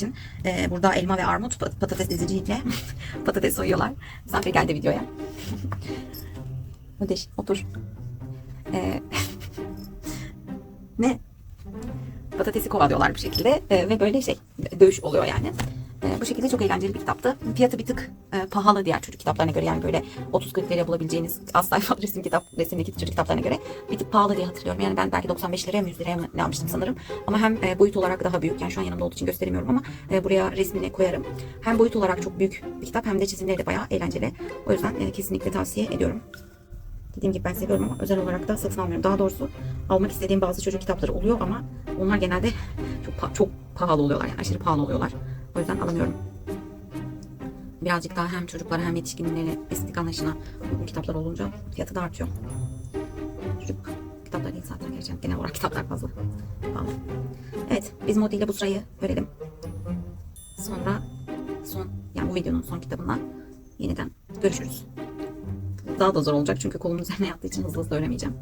için e, burada elma ve armut pat- patates eziciyle patates soyuyorlar. Misafir geldi videoya. Ödeş otur. E, ne? Patatesi kovalıyorlar bu şekilde e, ve böyle şey dövüş oluyor yani. E, bu şekilde çok eğlenceli bir kitaptı. Fiyatı bir tık e, pahalı diğer çocuk kitaplarına göre yani böyle 30-40 liraya bulabileceğiniz az sayfa resim kitap, resimdeki çocuk kitaplarına göre bir tık pahalı diye hatırlıyorum. Yani ben belki 95 liraya mı 100 liraya mı ne almıştım sanırım. Ama hem e, boyut olarak daha büyük yani şu an yanımda olduğu için gösteremiyorum ama e, buraya resmini koyarım. Hem boyut olarak çok büyük bir kitap hem de çizimleri de bayağı eğlenceli. O yüzden e, kesinlikle tavsiye ediyorum. Dediğim gibi ben seviyorum ama özel olarak da satın almıyorum. Daha doğrusu almak istediğim bazı çocuk kitapları oluyor ama onlar genelde çok pa- çok pahalı oluyorlar yani aşırı pahalı oluyorlar. O yüzden alamıyorum. Birazcık daha hem çocuklara hem yetişkinlere estetik anlayışına uygun kitaplar olunca fiyatı da artıyor. Çocuk kitapları değil zaten gerçekten genel olarak kitaplar fazla pahalı. Evet biz Modi bu sırayı verelim. Sonra son yani bu videonun son kitabında yeniden görüşürüz. Daha da zor olacak çünkü kolumun üzerine yattığı için hızlı hızlı öğrenemeyeceğim.